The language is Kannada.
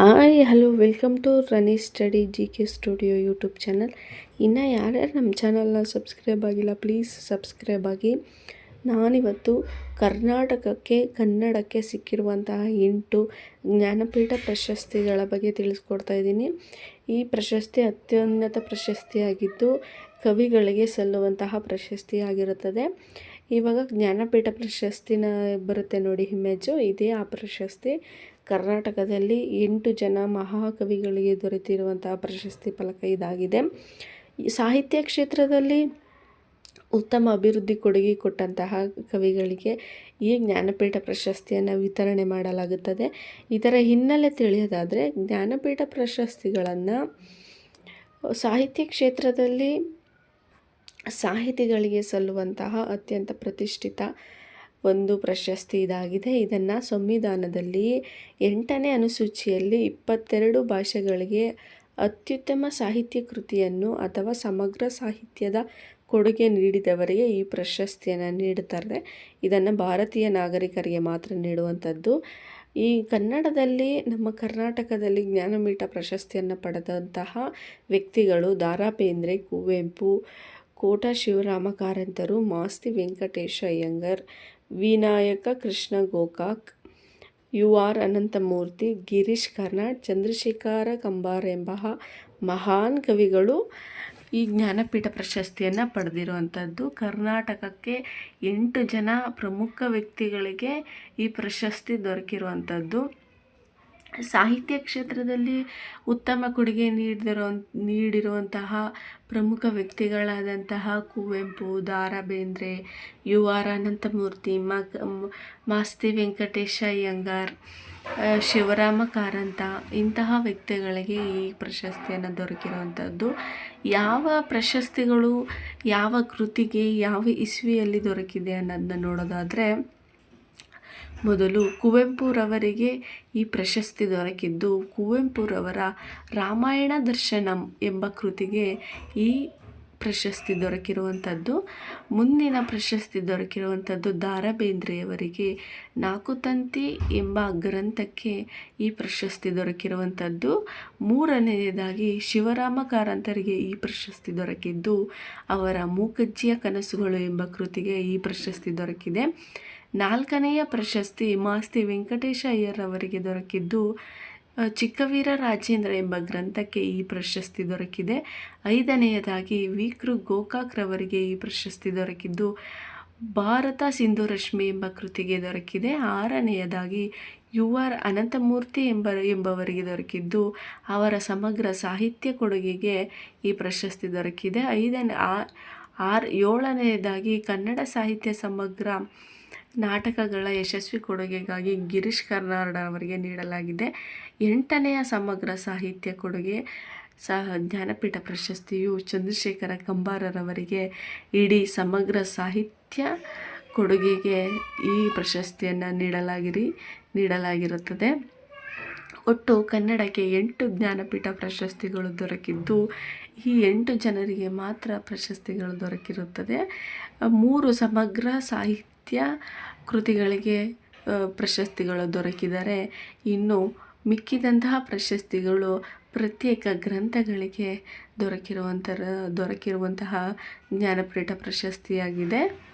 Hi, hello, welcome to Rani study G K studio YouTube channel. ಇನ್ನು ಯಾರ್ಯಾರು ನಮ್ಮ ಚಾನಲ್ನ ಸಬ್ಸ್ಕ್ರೈಬ್ ಆಗಿಲ್ಲ, ಪ್ಲೀಸ್ ಸಬ್ಸ್ಕ್ರೈಬ್ ಆಗಿ. ನಾನಿವತ್ತು ಕರ್ನಾಟಕಕ್ಕೆ, ಕನ್ನಡಕ್ಕೆ ಸಿಕ್ಕಿರುವಂತಹ ಎಂಟು ಜ್ಞಾನಪೀಠ ಪ್ರಶಸ್ತಿಗಳ ಬಗ್ಗೆ ತಿಳಿಸ್ಕೊಡ್ತಾ ಇದ್ದೀನಿ. ಈ ಪ್ರಶಸ್ತಿ ಅತ್ಯುನ್ನತ ಪ್ರಶಸ್ತಿಯಾಗಿದ್ದು, ಕವಿಗಳಿಗೆ ಸಲ್ಲುವಂತಹ ಪ್ರಶಸ್ತಿಯಾಗಿರುತ್ತದೆ. ಇವಾಗ ಜ್ಞಾನಪೀಠ ಪ್ರಶಸ್ತಿನ ಬರುತ್ತೆ ನೋಡಿ, ಇಮೇಜು. ಇದೇ ಆ ಪ್ರಶಸ್ತಿ. ಕರ್ನಾಟಕದಲ್ಲಿ ಎಂಟು ಜನ ಮಹಾಕವಿಗಳಿಗೆ ದೊರೆತಿರುವಂತಹ ಪ್ರಶಸ್ತಿ ಫಲಕ ಇದಾಗಿದೆ. ಸಾಹಿತ್ಯ ಕ್ಷೇತ್ರದಲ್ಲಿ ಉತ್ತಮ ಅಭಿವೃದ್ಧಿ ಕೊಡುಗೆ ಕೊಟ್ಟಂತಹ ಕವಿಗಳಿಗೆ ಈ ಜ್ಞಾನಪೀಠ ಪ್ರಶಸ್ತಿಯನ್ನು ವಿತರಣೆ ಮಾಡಲಾಗುತ್ತದೆ. ಇದರ ಹಿನ್ನೆಲೆ ತಿಳಿಯೋದಾದರೆ, ಜ್ಞಾನಪೀಠ ಪ್ರಶಸ್ತಿಗಳನ್ನು ಸಾಹಿತ್ಯ ಕ್ಷೇತ್ರದಲ್ಲಿ ಸಾಹಿತಿಗಳಿಗೆ ಸಲ್ಲುವಂತಹ ಅತ್ಯಂತ ಪ್ರತಿಷ್ಠಿತ ಒಂದು ಪ್ರಶಸ್ತಿ ಇದಾಗಿದೆ. ಇದನ್ನು ಸಂವಿಧಾನದಲ್ಲಿ ಎಂಟನೇ ಅನುಸೂಚಿಯಲ್ಲಿ ಇಪ್ಪತ್ತೆರಡು ಭಾಷೆಗಳಿಗೆ ಅತ್ಯುತ್ತಮ ಸಾಹಿತ್ಯ ಕೃತಿಯನ್ನು ಅಥವಾ ಸಮಗ್ರ ಸಾಹಿತ್ಯದ ಕೊಡುಗೆ ನೀಡಿದವರಿಗೆ ಈ ಪ್ರಶಸ್ತಿಯನ್ನು ನೀಡುತ್ತಾರೆ ಇದನ್ನು ಭಾರತೀಯ ನಾಗರಿಕರಿಗೆ ಮಾತ್ರ ನೀಡುವಂಥದ್ದು. ಈ ಕನ್ನಡದಲ್ಲಿ, ನಮ್ಮ ಕರ್ನಾಟಕದಲ್ಲಿ ಜ್ಞಾನಪೀಠ ಪ್ರಶಸ್ತಿಯನ್ನು ಪಡೆದಂತಹ ವ್ಯಕ್ತಿಗಳು ದಾರಾ ಬೇಂದ್ರೆ ಕುವೆಂಪು, ಕೋಟ ಶಿವರಾಮ ಕಾರಂತರು ಮಾಸ್ತಿ ವೆಂಕಟೇಶ ಅಯ್ಯಂಗರ್ ವಿನಾಯಕ, ಕೃಷ್ಣ ಗೋಕಾಕ್, ಯು ಆರ್ ಅನಂತಮೂರ್ತಿ, ಗಿರೀಶ್ ಕರ್ನಾಡ್ ಚಂದ್ರಶೇಖರ ಕಂಬಾರ್ ಎಂಬ ಮಹಾನ್ ಕವಿಗಳು ಈ ಜ್ಞಾನಪೀಠ ಪ್ರಶಸ್ತಿಯನ್ನು ಪಡೆದಿರುವಂಥದ್ದು ಕರ್ನಾಟಕಕ್ಕೆ ಎಂಟು ಜನ ಪ್ರಮುಖ ವ್ಯಕ್ತಿಗಳಿಗೆ ಈ ಪ್ರಶಸ್ತಿ ದೊರಕಿರುವಂಥದ್ದು ಸಾಹಿತ್ಯ ಕ್ಷೇತ್ರದಲ್ಲಿ ಉತ್ತಮ ಕೊಡುಗೆ ನೀಡಿರೋ ನೀಡಿರುವಂತಹ ಪ್ರಮುಖ ವ್ಯಕ್ತಿಗಳಾದಂತಹ ಕುವೆಂಪು ದ ರಾ ಬೇಂದ್ರೆ ಯು ಆರ್ ಅನಂತಮೂರ್ತಿ ಮಾಸ್ತಿ ವೆಂಕಟೇಶ ಅಯ್ಯಂಗಾರ್ ಶಿವರಾಮ ಕಾರಂತ ಇಂತಹ ವ್ಯಕ್ತಿಗಳಿಗೆ ಈ ಪ್ರಶಸ್ತಿಯನ್ನು ದೊರಕಿರುವಂಥದ್ದು ಯಾವ ಪ್ರಶಸ್ತಿಗಳು ಯಾವ ಕೃತಿಗೆ ಯಾವ ಇಸ್ವಿಯಲ್ಲಿ ದೊರಕಿದೆ ಅನ್ನೋದನ್ನ ನೋಡೋದಾದರೆ ಮೊದಲು ಕುವೆಂಪುರವರಿಗೆ ಈ ಪ್ರಶಸ್ತಿ ದೊರಕಿದ್ದು ಕುವೆಂಪುರವರ ರಾಮಾಯಣ ದರ್ಶನಂ ಎಂಬ ಕೃತಿಗೆ ಈ ಪ್ರಶಸ್ತಿ ದೊರಕಿರುವಂಥದ್ದು. ಮುಂದಿನ ಪ್ರಶಸ್ತಿ ದೊರಕಿರುವಂಥದ್ದು ದಾರ ಬೇಂದ್ರೆಯವರಿಗೆ ನಾಲ್ಕು ತಂತಿ ಎಂಬ ಗ್ರಂಥಕ್ಕೆ ಈ ಪ್ರಶಸ್ತಿ ದೊರಕಿರುವಂಥದ್ದು. ಮೂರನೆಯದಾಗಿ ಶಿವರಾಮ ಕಾರಂತರಿಗೆ ಈ ಪ್ರಶಸ್ತಿ ದೊರಕಿದ್ದು. ಅವರ ಮೂಕಜ್ಜಿಯ ಕನಸುಗಳು ಎಂಬ ಕೃತಿಗೆ ಈ ಪ್ರಶಸ್ತಿ ದೊರಕಿದೆ. ನಾಲ್ಕನೆಯ ಪ್ರಶಸ್ತಿ ಮಾಸ್ತಿ ವೆಂಕಟೇಶ ಅಯ್ಯರವರಿಗೆ ದೊರಕಿದ್ದು ಚಿಕ್ಕವೀರ ರಾಜೇಂದ್ರ ಎಂಬ ಗ್ರಂಥಕ್ಕೆ ಈ ಪ್ರಶಸ್ತಿ ದೊರಕಿದೆ. ಐದನೆಯದಾಗಿ ವಿಕೃ ಗೋಕಾಕ್ರವರಿಗೆ ಈ ಪ್ರಶಸ್ತಿ ದೊರಕಿದ್ದು, ಭಾರತ ಸಿಂಧು ರಶ್ಮಿ ಎಂಬ ಕೃತಿಗೆ ದೊರಕಿದೆ. ಆರನೆಯದಾಗಿ ಯು ಆರ್ ಅನಂತಮೂರ್ತಿ ಎಂಬ, ಎಂಬವರಿಗೆ ದೊರಕಿದ್ದು, ಅವರ ಸಮಗ್ರ ಸಾಹಿತ್ಯ ಕೊಡುಗೆಗೆ ಈ ಪ್ರಶಸ್ತಿ ದೊರಕಿದೆ. ಐದನೇ ಆರ್, ಏಳನೆಯದಾಗಿ ಕನ್ನಡ ಸಾಹಿತ್ಯ ಸಮಗ್ರ ನಾಟಕಗಳ ಯಶಸ್ವಿ ಕೊಡುಗೆಗಾಗಿ ಗಿರೀಶ್ ಕರ್ನಾಡ ಅವರಿಗೆ ನೀಡಲಾಗಿದೆ. ಎಂಟನೆಯ ಸಮಗ್ರ ಸಾಹಿತ್ಯ ಕೊಡುಗೆ ಸಹ ಜ್ಞಾನಪೀಠ ಪ್ರಶಸ್ತಿಯು ಚಂದ್ರಶೇಖರ ಕಂಬಾರರವರಿಗೆ ಇಡೀ ಸಮಗ್ರ ಸಾಹಿತ್ಯ ಕೊಡುಗೆಗೆ ಈ ಪ್ರಶಸ್ತಿಯನ್ನು ನೀಡಲಾಗಿರಿ, ನೀಡಲಾಗಿರುತ್ತದೆ. ಒಟ್ಟು ಕನ್ನಡಕ್ಕೆ ಎಂಟು ಜ್ಞಾನಪೀಠ ಪ್ರಶಸ್ತಿಗಳು ದೊರಕಿದ್ದು, ಈ ಎಂಟು ಜನರಿಗೆ ಮಾತ್ರ ಪ್ರಶಸ್ತಿಗಳು ದೊರಕಿರುತ್ತದೆ. ಮೂರು ಸಮಗ್ರ ಸಾಹಿತ್ಯ ಕೃತಿಗಳಿಗೆ ಪ್ರಶಸ್ತಿಗಳು ದೊರಕಿದರೆ ಇನ್ನು ಮಿಕ್ಕಿದಂತಹ ಪ್ರಶಸ್ತಿಗಳು ಪ್ರತ್ಯೇಕ ಗ್ರಂಥಗಳಿಗೆ ದೊರಕಿರುವಂಥ ದೊರಕಿರುವಂತಹ ಜ್ಞಾನಪೀಠ ಪ್ರಶಸ್ತಿಯಾಗಿದೆ.